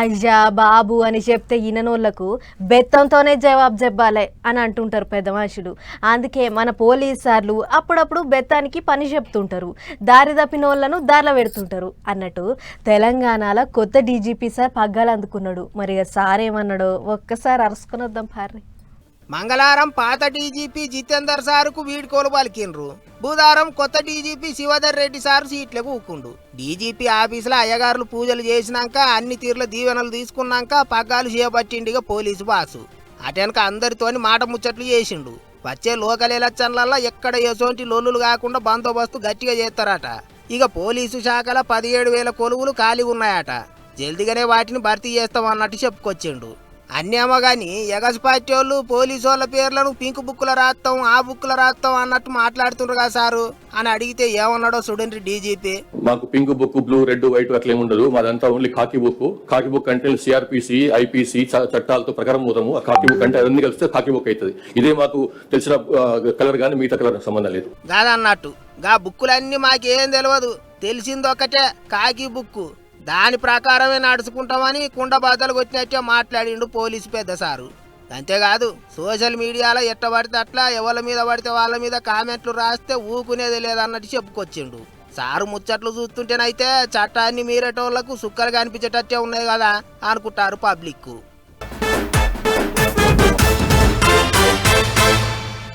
అయ్యా బాబు అని చెప్తే ఇననోళ్ళకు బెత్తంతోనే జవాబు చెప్పాలి అని అంటుంటారు పెద్ద మనుషులు. అందుకే మన పోలీస్ సార్లు అప్పుడప్పుడు బెత్తానికి పని చెప్తుంటారు. దారి తప్పినోళ్ళను దారిలో పెడుతుంటారు. అన్నట్టు తెలంగాణలో కొత్త డీజీపీ సార్ పగ్గాలు అందుకున్నాడు. మరి సార్ ఏమన్నాడో ఒక్కసారి అరుసుకొని వద్దాం పార్రి మంగళవారం పాత డీజీపీ జితేందర్ సారుకు వీడ్కోలు పలికిండ్రు బుధవారం కొత్త డీజీపీ శివధర్ రెడ్డి సారు సీట్లకు ఊకుండు. డీజీపీ ఆఫీసులో అయ్యగారులు పూజలు చేసినాక అన్ని తీర్ల దీవెనలు తీసుకున్నాక పగ్గాలు చేపట్టిండిగా పోలీసు బాసు. అటెనక అందరితోని మాట ముచ్చట్లు చేసిండు. వచ్చే లోకల్ ఎలక్షన్లలో ఎక్కడ ఎసోంటి లొల్లులు కాకుండా బందోబస్తు గట్టిగా చేస్తారట ఇక పోలీసు శాఖలో పదిహేడు వేల కొలువులు ఖాళీ ఉన్నాయట జల్దిగానే వాటిని భర్తీ చేస్తామన్నట్టు చెప్పుకొచ్చిండు. అన్నేమో గాని ఎగస్ పార్టీ వాళ్ళు పోలీసు వాళ్ళ పేర్లను పింక్ బుక్ల రాస్తాం ఆ బుక్ల రాస్తాం అన్నట్టు మాట్లాడుతుండ్రు కదా సారు. అని అడిగితే ఏమన్నాడో చూడండి డీజీపీ. మాకు pink book blue red white అట్లా ఉండదు మాదంతా only khaki book khaki book అంటే సిఆర్పిసి ఐపీసీ చట్టాలతో ప్రకారం పోతాము. ఆ కాకి బుక్ అంటే అన్ని కలిస్తే కాకి బుక్ అవుతుంది ఇదే మాకు తెలిసిన కలర్ కానీ మిగతా కలర్ సంబంధం లేదు. కాదన్నట్టు. గా బుక్కులన్నీ మాకేం తెలియదు తెలిసింది ఒకటే కాకి బుక్కు. దాని ప్రకారమే నడుచుకుంటామని కుండ బద్దలు కొట్టినట్టే మాట్లాడిండు పోలీసు పెద్ద సారు. అంతేకాదు సోషల్ మీడియాలో ఎట్ట పడితే అట్లా ఎవరి మీద పడితే వాళ్ళ మీద కామెంట్లు రాస్తే ఊకునేది లేదన్నట్టు చెప్పుకొచ్చిండు. సారు ముచ్చట్లు చూస్తుంటేనైతే చట్టాన్ని మీరేటోళ్ళకు సుక్కలు కనిపించేటట్టే ఉన్నాయి కదా అనుకుంటారు పబ్లిక్